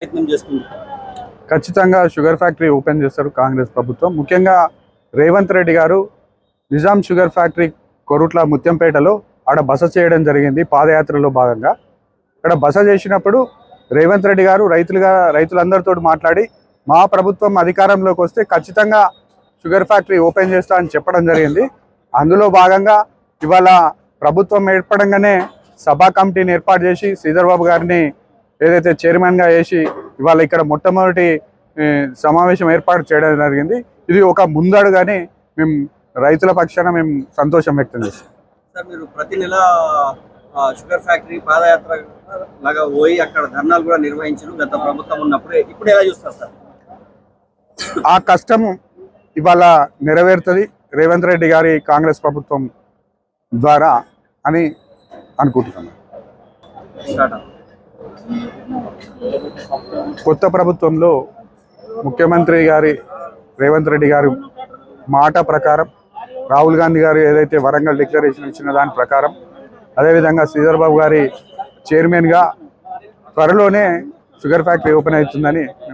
ప్రయత్నం చేస్తుంది. ఖచ్చితంగా షుగర్ ఫ్యాక్టరీ ఓపెన్ చేస్తారు కాంగ్రెస్ ప్రభుత్వం. ముఖ్యంగా రేవంత్ రెడ్డి గారు నిజాం షుగర్ ఫ్యాక్టరీ కొరుట్ల ముత్యంపేటలో ఆడ బస చేయడం జరిగింది పాదయాత్రలో భాగంగా. అక్కడ బస చేసినప్పుడు రేవంత్ రెడ్డి గారు రైతులుగా రైతులందరితో మాట్లాడి మా ప్రభుత్వం అధికారంలోకి వస్తే ఖచ్చితంగా షుగర్ ఫ్యాక్టరీ ఓపెన్ చేస్తా అని చెప్పడం జరిగింది. అందులో భాగంగా ఇవాళ ప్రభుత్వం ఏర్పడంగానే సభా కమిటీని ఏర్పాటు చేసి శ్రీధర్ బాబు గారిని ఏదైతే చైర్మన్గా వేసి ఇవాళ ఇక్కడ మొట్టమొదటి సమావేశం ఏర్పాటు చేయడం జరిగింది. ఇది ఒక ముందడుగానే మేము రైతుల పక్షాన మేము సంతోషం వ్యక్తం చేస్తాం. సార్ మీరు ప్రతి నెల షుగర్ ఫ్యాక్టరీ పాదయాత్ర లాగా పోయి అక్కడ ధర్నాలు కూడా నిర్వహించారు గత ప్రభుత్వం ఉన్నప్పుడు ఇప్పుడు ఎలా చూస్తారు సార్? ఆ కష్టం ఇవాళ నెరవేరుతుంది. రేవంత్ రెడ్డి గారి కాంగ్రెస్ ప్రభుత్వం ద్వారా అని అనుకుంటున్నాను. కొత్త ప్రభుత్వంలో ముఖ్యమంత్రి గారి రేవంత్ రెడ్డి గారి మాట ప్రకారం రాహుల్ గాంధీ గారు ఏదైతే వరంగల్ డిక్లరేషన్ ఇచ్చిన దాని ప్రకారం అదేవిధంగా శ్రీధర్ బాబు గారి చైర్మన్గా త్వరలోనే షుగర్ ఫ్యాక్టరీ ఓపెన్ అవుతుందని